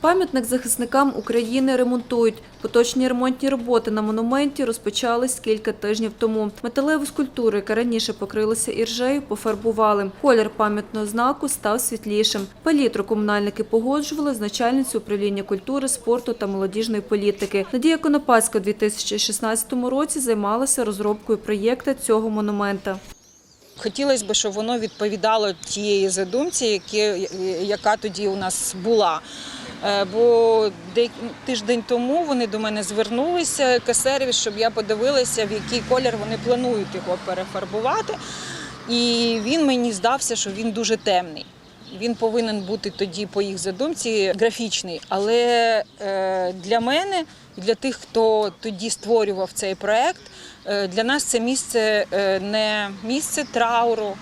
Пам'ятник захисникам України ремонтують. Поточні ремонтні роботи на монументі розпочались кілька тижнів тому. Металеву скульптуру, яка раніше покрилася іржею, пофарбували. Колір пам'ятного знаку став світлішим. Палітру комунальники погоджували з начальницею управління культури, спорту та молодіжної політики. Надія Конопацька у 2016 році займалася розробкою проєкту цього монумента. Хотілося б, щоб воно відповідало тієї задумці, яка тоді у нас була. Е, Бо тиждень тому вони до мене звернулися екосервіс, щоб я подивилася, в який колір вони планують його перефарбувати. І він мені здався, що він дуже темний. Він повинен бути тоді по їх задумці графічний. Але е, для мене для тих, хто тоді створював цей проект, е, для нас це місце не місце трауру,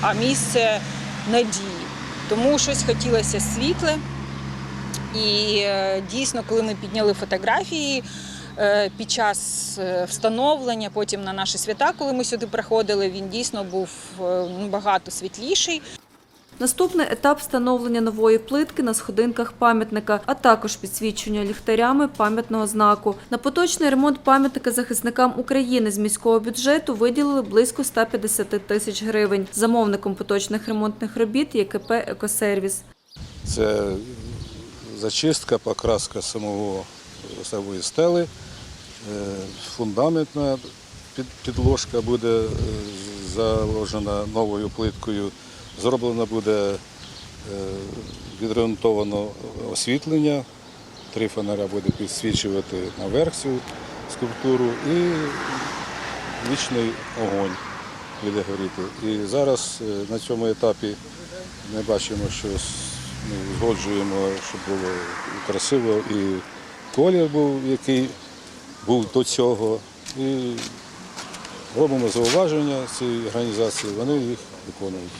а місце надії. Тому щось хотілося світле. І е, дійсно, коли ми підняли фотографії е, під час е, встановлення, потім на наші свята, коли ми сюди приходили, він дійсно був е, набагато світліший. Наступний етап встановлення нової плитки на сходинках пам'ятника, а також підсвічення ліхтарями пам'ятного знаку. На поточний ремонт пам'ятника захисникам України з міського бюджету виділили близько 150 тисяч гривень. Замовником поточних ремонтних робіт є КП «Екосервіс». Це зачистка, покраска самого самої стели, е, фундаментна підложка буде е, заложена новою плиткою. Зроблено буде е, відремонтовано освітлення. Три фонаря буде підсвічувати наверх цю скульптуру і вічний огонь буде горіти. І зараз на цьому етапі ми бачимо, що с- ми згоджуємо, щоб було красиво, і колір був, який був до цього. І робимо зауваження цій організації, вони їх виконують.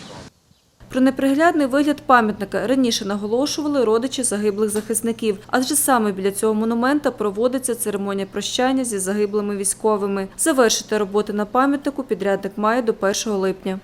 Про неприглядний вигляд пам'ятника раніше наголошували родичі загиблих захисників, адже саме біля цього монумента проводиться церемонія прощання зі загиблими військовими. Завершити роботи на пам'ятнику підрядник має до 1 липня.